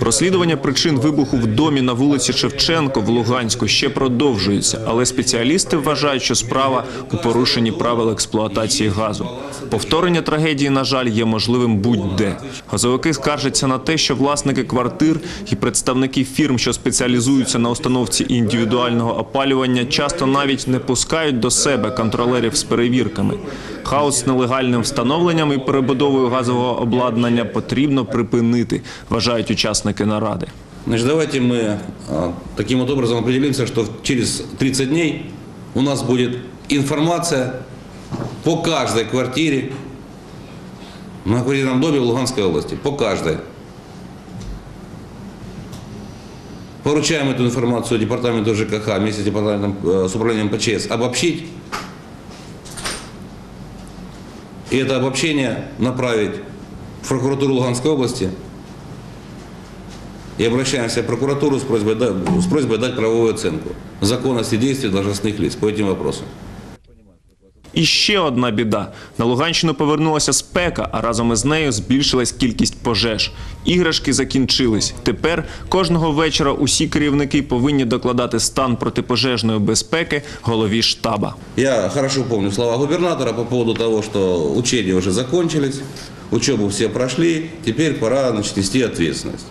Розслідування причин вибуху в домі на вулиці Шевченко в Луганську ще продовжується, але спеціалісти вважають, що справа у порушенні правил експлуатації газу. Повторення трагедії, на жаль, є можливим будь-де. Газовики скаржаться на те, що власники квартир і представники фірм, що спеціалізуються на установці індивідуального опалювання, часто навіть не пускають до себе контролерів з перевірками. Хаос з нелегальним встановленням і перебудовою газового обладнання потрібно припинити, вважають учасники наради. Значит, давайте мы а, таким вот образом определимся, что через 30 дней у нас будет информация по каждой квартире на квартирном доме в Луганской области. По каждой. Поручаем эту информацию департаменту ЖКХ вместе с, департаментом, э, с управлением ПЧС обобщить. И это обобщение направить в прокуратуру Луганской области и обращаемся в прокуратуру с просьбой, да- с просьбой дать правовую оценку законности действий должностных лиц по этим вопросам. І ще одна біда: на Луганщину повернулася спека, а разом із нею збільшилась кількість пожеж. Іграшки закінчились. Тепер кожного вечора усі керівники повинні докладати стан протипожежної безпеки голові штаба. Я хорошо помню слова губернатора по поводу того, что учения уже закончились, учебу все прошли, теперь пора значит, нести ответственность.